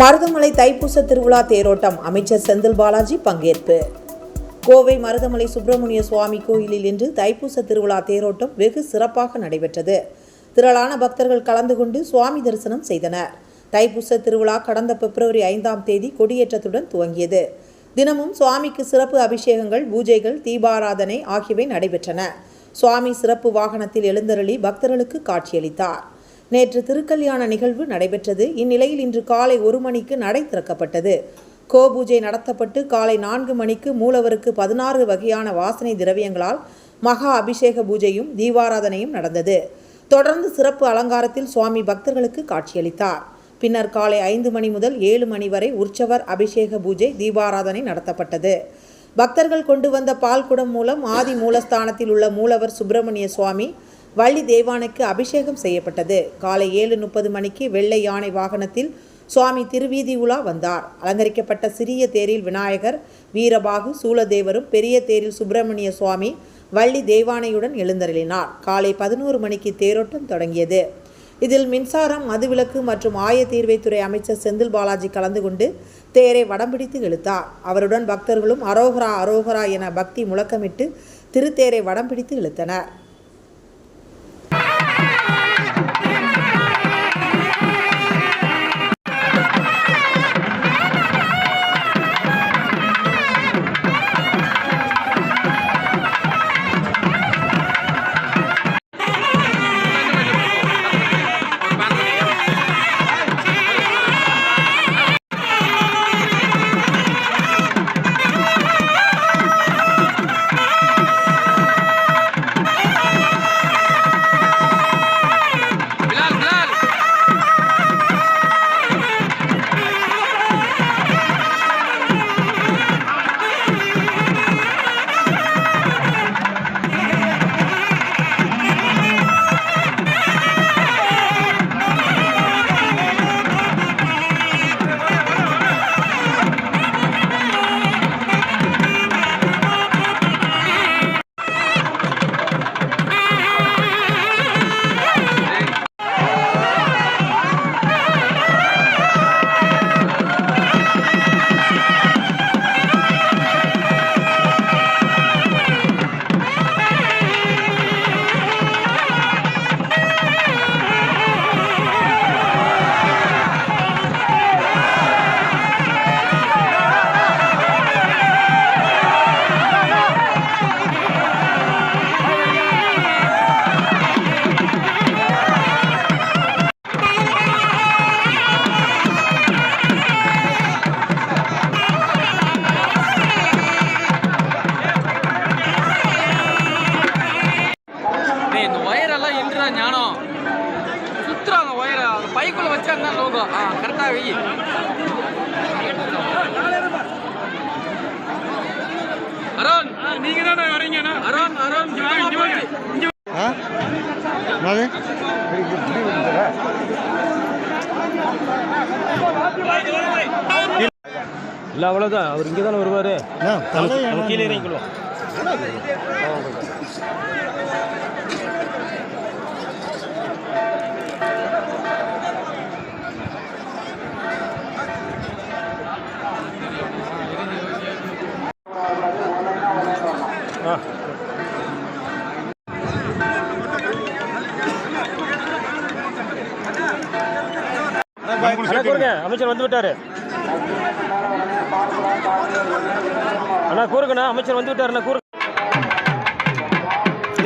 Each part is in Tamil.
மருதமலை தைப்பூச திருவிழா தேரோட்டம். அமைச்சர் செந்தில் பாலாஜி பங்கேற்பு. கோவை மருதமலை சுப்பிரமணிய சுவாமி கோயிலில் இன்று தைப்பூச திருவிழா தேரோட்டம் வெகு சிறப்பாக நடைபெற்றது. திரளான பக்தர்கள் கலந்து கொண்டு சுவாமி தரிசனம் செய்தனர். தைப்பூச திருவிழா கடந்த பிப்ரவரி ஐந்தாம் தேதி கொடியேற்றத்துடன் துவங்கியது. தினமும் சுவாமிக்கு சிறப்பு அபிஷேகங்கள் பூஜைகள் தீபாராதனை ஆகியவை நடைபெற்றன. சுவாமி சிறப்பு வாகனத்தில் எழுந்தருளி பக்தர்களுக்கு காட்சியளித்தார். நேற்று திருக்கல்யாண நிகழ்வு நடைபெற்றது. இந்நிலையில் இன்று காலை ஒரு மணிக்கு நடை திறக்கப்பட்டது. கோபூஜை நடத்தப்பட்டு காலை நான்கு மணிக்கு மூலவருக்கு பதினாறு வகையான வாசனை திரவியங்களால் மகா அபிஷேக பூஜையும் தீபாராதனையும் நடந்தது. தொடர்ந்து சிறப்பு அலங்காரத்தில் சுவாமி பக்தர்களுக்கு காட்சியளித்தார். பின்னர் காலை ஐந்து மணி முதல் ஏழு மணி வரை உற்சவர் அபிஷேக பூஜை தீபாராதனை நடத்தப்பட்டது. பக்தர்கள் கொண்டு வந்த பால்குடம் மூலம் ஆதி மூலஸ்தானத்தில் உள்ள மூலவர் சுப்பிரமணிய சுவாமி வள்ளி தேவானைக்கு அபிஷேகம் செய்யப்பட்டது. காலை ஏழு முப்பது மணிக்கு வெள்ளை யானை வாகனத்தில் சுவாமி திருவீதி உலா வந்தார். அலங்கரிக்கப்பட்ட சிறிய தேரில் விநாயகர் வீரபாகு சூலதேவரும் பெரிய தேரில் சுப்பிரமணிய சுவாமி வள்ளி தேவானையுடன் எழுந்தருளினார். காலை பதினோரு மணிக்கு தேரோட்டம் தொடங்கியது. இதில் மின்சாரம் மதுவிலக்கு மற்றும் ஆயத்தீர்வைத்துறை அமைச்சர் செந்தில் பாலாஜி கலந்து கொண்டு தேரை வடம்பிடித்து இழுத்தார். அவருடன் பக்தர்களும் அரோகரா அரோகரா என பக்தி முழக்கமிட்டு திருத்தேரை வடம்பிடித்து இழுத்தனர். பைக்குள்ள வச்சா தான் லோகோ ஆ கரெக்டாக வை. அருண். நீங்க தானே வரீங்க அருண் அருண் இல்லை அவ்வளோதான் அவர் இங்கே தானே வருவார் கீழே என்ன? அமைச்சர் வந்து விட்டாரு அண்ணா கூறுங்கண்ணா. அமைச்சர் வந்து விட்டாருண்ணா கூறு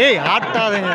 ஏய் ஆட்டாதீங்க.